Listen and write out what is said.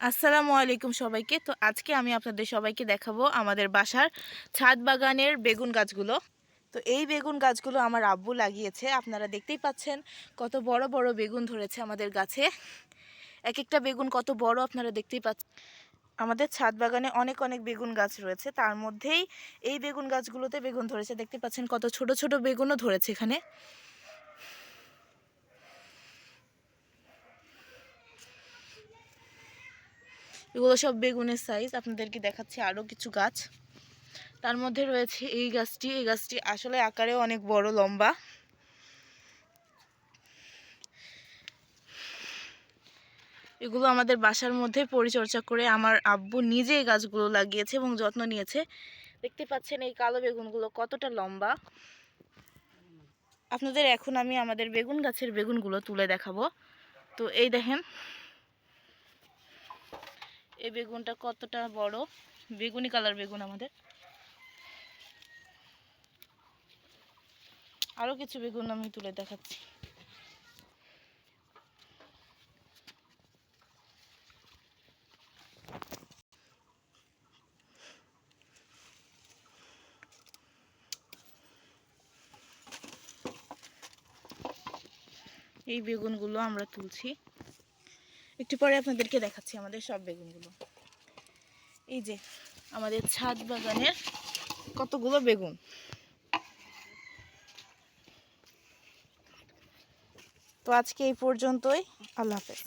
আসসালামু আলাইকুম সবাইকে। তো আজকে আমি আপনাদের সবাইকে দেখাবো আমাদের বাসার ছাদ বাগানের বেগুন গাছগুলো। তো এই বেগুন গাছগুলো আমার আব্বু লাগিয়েছে। আপনারা দেখতেই পাচ্ছেন কত বড় বড় বেগুন ধরেছে আমাদের গাছে। এক একটা বেগুন কত বড় আপনারা দেখতেই পাচ্ছেন। আমাদের ছাদ বাগানে অনেক অনেক বেগুন গাছ রয়েছে। তার মধ্যেই এই বেগুন গাছগুলোতে বেগুন ধরেছে। দেখতে পাচ্ছেন কত ছোট ছোট বেগুনও ধরেছে এখানে। এগুলো সব বেগুনের সাইজ আপনাদেরকে দেখাচ্ছি আরও কিছু গাছ। তার মধ্যে রয়েছে এই গাছটি। এই গাছটি আসলে আকারেও অনেক বড়, লম্বা। এগুলো আমাদের বাসার মধ্যে পরিচর্যা করে আমার আব্বু নিজে এই গাছগুলো লাগিয়েছে এবং যত্ন নিয়েছে। দেখতে পাচ্ছেন এই কালো বেগুনগুলো কতটা লম্বা। আপনাদের এখন আমি আমাদের বেগুন গাছের বেগুনগুলো তুলে দেখাবো। তো এই দেখেন এই বেগুনটা কতটা বড়? বেগুনি কালার বেগুন আমাদের। আরও কিছু বেগুন আমি তুলে দেখাচ্ছি। এই বেগুনগুলো আমরা তুলছি। একটু পরে আপনাদেরকে দেখাচ্ছি আমাদের সব বেগুনগুলো। এই যে আমাদের ছাদ বাগানের কতগুলো বেগুন। তো আজকে এই পর্যন্তই, আল্লাহ হাফেজ।